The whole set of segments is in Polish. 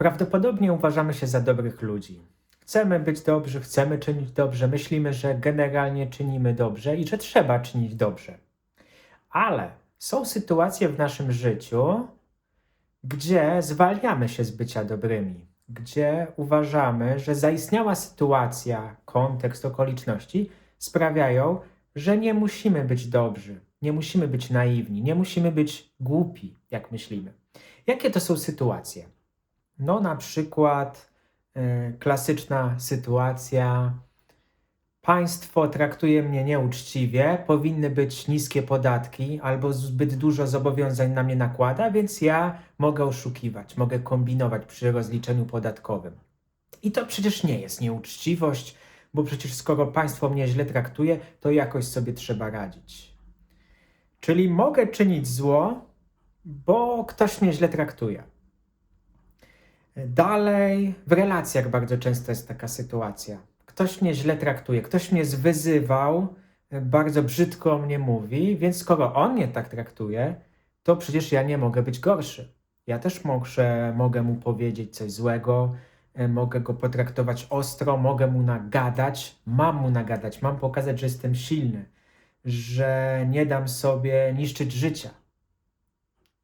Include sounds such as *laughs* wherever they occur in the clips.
Prawdopodobnie uważamy się za dobrych ludzi. Chcemy być dobrzy, chcemy czynić dobrze, myślimy, że generalnie czynimy dobrze i że trzeba czynić dobrze. Ale są sytuacje w naszym życiu, gdzie zwalniamy się z bycia dobrymi, gdzie uważamy, że zaistniała sytuacja, kontekst, okoliczności sprawiają, że nie musimy być dobrzy, nie musimy być naiwni, nie musimy być głupi, jak myślimy. Jakie to są sytuacje? No, na przykład e, klasyczna sytuacja. Państwo traktuje mnie nieuczciwie, powinny być niskie podatki albo zbyt dużo zobowiązań na mnie nakłada, więc ja mogę oszukiwać, mogę kombinować przy rozliczeniu podatkowym. I to przecież nie jest nieuczciwość, bo przecież skoro państwo mnie źle traktuje, to jakoś sobie trzeba radzić. Czyli mogę czynić zło, bo ktoś mnie źle traktuje. Dalej, w relacjach bardzo często jest taka sytuacja. Ktoś mnie źle traktuje, ktoś mnie zwyzywał, bardzo brzydko o mnie mówi, więc skoro on mnie tak traktuje, to przecież ja nie mogę być gorszy. Ja też mogę, mogę mu powiedzieć coś złego, e, mogę go potraktować ostro, mogę mu nagadać, mam mu nagadać, mam pokazać, że jestem silny, że nie dam sobie niszczyć życia.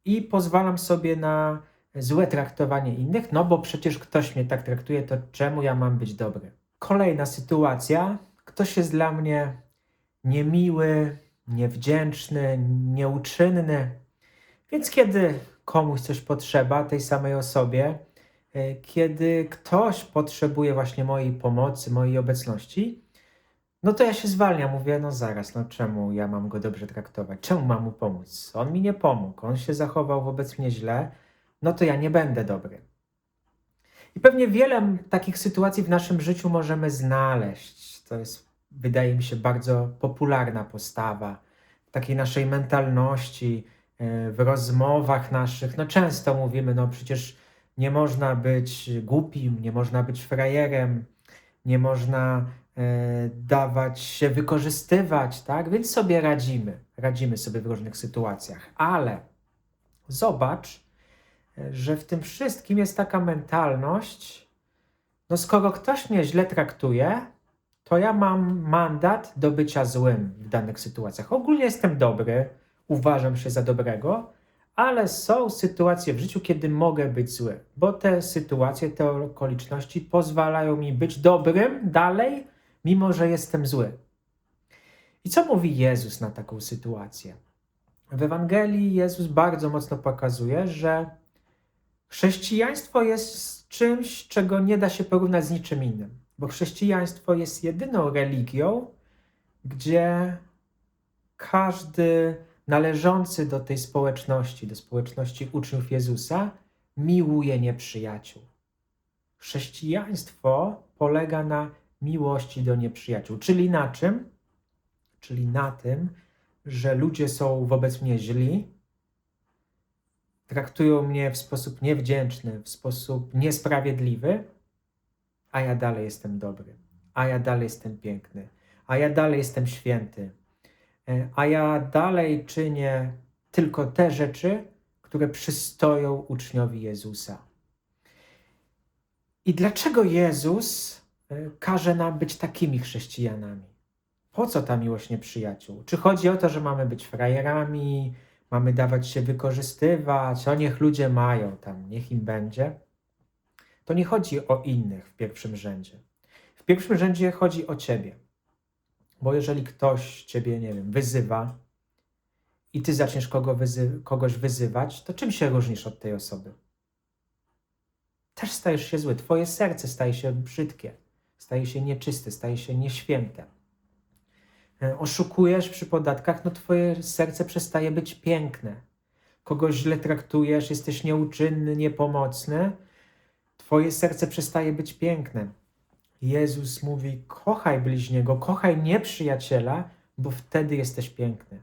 I pozwalam sobie na złe traktowanie innych, no bo przecież ktoś mnie tak traktuje, to czemu ja mam być dobry? Kolejna sytuacja. Ktoś jest dla mnie niemiły, niewdzięczny, nieuczynny. Więc kiedy komuś coś potrzeba, tej samej osobie, e, kiedy ktoś potrzebuje właśnie mojej pomocy, mojej obecności, no to ja się zwalniam, mówię, no zaraz, no czemu ja mam go dobrze traktować? Czemu mam mu pomóc? On mi nie pomógł, on się zachował wobec mnie źle, no to ja nie będę dobry. I pewnie wiele takich sytuacji w naszym życiu możemy znaleźć. To jest, wydaje mi się, bardzo popularna postawa w takiej naszej mentalności, e, w rozmowach naszych. No często mówimy, no przecież nie można być głupim, nie można być frajerem, nie można e, dawać się wykorzystywać, tak? Więc sobie radzimy, radzimy sobie w różnych sytuacjach. Ale zobacz, że w tym wszystkim jest taka mentalność, no skoro ktoś mnie źle traktuje, to ja mam mandat do bycia złym w danych sytuacjach. Ogólnie jestem dobry, uważam się za dobrego, ale są sytuacje w życiu, kiedy mogę być zły, bo te sytuacje, te okoliczności pozwalają mi być dobrym dalej, mimo że jestem zły. I co mówi Jezus na taką sytuację? W Ewangelii Jezus bardzo mocno pokazuje, że Chrześcijaństwo jest czymś, czego nie da się porównać z niczym innym, bo chrześcijaństwo jest jedyną religią, gdzie każdy należący do tej społeczności, do społeczności uczniów Jezusa, miłuje nieprzyjaciół. Chrześcijaństwo polega na miłości do nieprzyjaciół, czyli na czym? Czyli na tym, że ludzie są wobec mnie źli, traktują mnie w sposób niewdzięczny, w sposób niesprawiedliwy, a ja dalej jestem dobry, a ja dalej jestem piękny, a ja dalej jestem święty, e, a ja dalej czynię tylko te rzeczy, które przystoją uczniowi Jezusa. I dlaczego Jezus e, każe nam być takimi chrześcijanami? Po co ta miłość nieprzyjaciół? Czy chodzi o to, że mamy być frajerami, mamy dawać się wykorzystywać, o niech ludzie mają tam, niech im będzie. To nie chodzi o innych w pierwszym rzędzie. W pierwszym rzędzie chodzi o ciebie. Bo jeżeli ktoś ciebie, nie wiem, wyzywa i ty zaczniesz kogo wyzy kogoś wyzywać, to czym się różnisz od tej osoby? Też stajesz się zły. Twoje serce staje się brzydkie, staje się nieczyste, staje się nieświęte. E, oszukujesz przy podatkach, no twoje serce przestaje być piękne. Kogoś źle traktujesz, jesteś nieuczynny, niepomocny, twoje serce przestaje być piękne. Jezus mówi: kochaj bliźniego, kochaj nieprzyjaciela, bo wtedy jesteś piękny.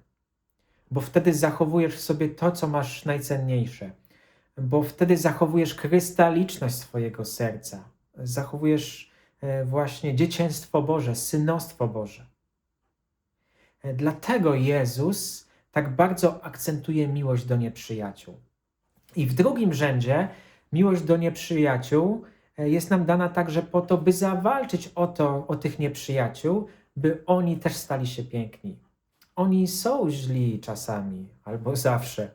Bo wtedy zachowujesz w sobie to, co masz najcenniejsze. Bo wtedy zachowujesz krystaliczność swojego serca. Zachowujesz e, właśnie dzieciństwo Boże, synostwo Boże. Dlatego Jezus tak bardzo akcentuje miłość do nieprzyjaciół. I w drugim rzędzie Miłość do nieprzyjaciół e, jest nam dana także po to, by zawalczyć o to, o tych nieprzyjaciół, by oni też stali się piękni. Oni są źli czasami, albo *laughs* zawsze.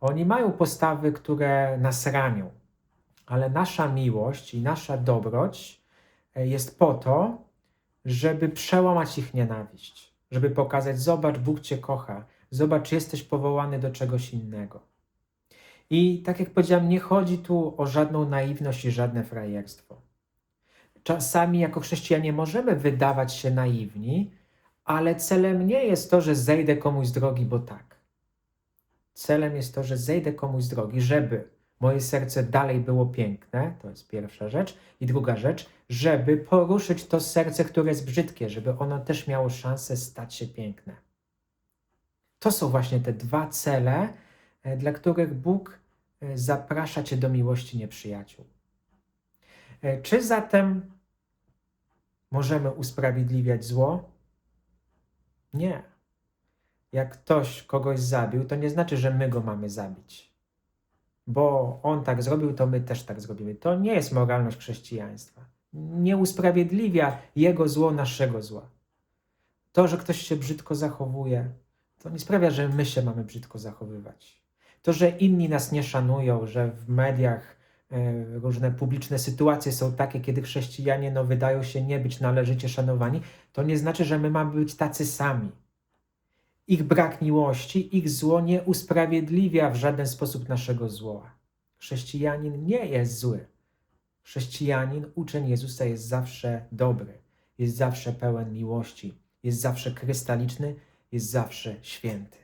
Oni mają postawy, które nas ranią, ale nasza miłość i nasza dobroć e, jest po to, żeby przełamać ich nienawiść, żeby pokazać: Zobacz, Bóg Cię kocha, zobacz, jesteś powołany do czegoś innego. I tak jak powiedziałem, nie chodzi tu o żadną naiwność i żadne frajerstwo. Czasami jako chrześcijanie możemy wydawać się naiwni, ale celem nie jest to, że zejdę komuś z drogi, bo tak. Celem jest to, że zejdę komuś z drogi, żeby moje serce dalej było piękne, to jest pierwsza rzecz. I druga rzecz, żeby poruszyć to serce, które jest brzydkie, żeby ono też miało szansę stać się piękne. To są właśnie te dwa cele, e, dla których Bóg e, zaprasza cię do miłości nieprzyjaciół. E, Czy zatem możemy usprawiedliwiać zło? Nie. Jak ktoś kogoś zabił, to nie znaczy, że my go mamy zabić. Bo on tak zrobił, to my też tak zrobimy. To nie jest moralność chrześcijaństwa. Nie usprawiedliwia jego zło naszego zła. To, że ktoś się brzydko zachowuje, to nie sprawia, że my się mamy brzydko zachowywać. To, że inni nas nie szanują, że w mediach e, różne publiczne sytuacje są takie, kiedy chrześcijanie no, wydają się nie być należycie szanowani, to nie znaczy, że my mamy być tacy sami. Ich brak miłości, ich zło nie usprawiedliwia w żaden sposób naszego zła. Chrześcijanin nie jest zły. Chrześcijanin, uczeń Jezusa jest zawsze dobry, jest zawsze pełen miłości, jest zawsze krystaliczny, jest zawsze święty.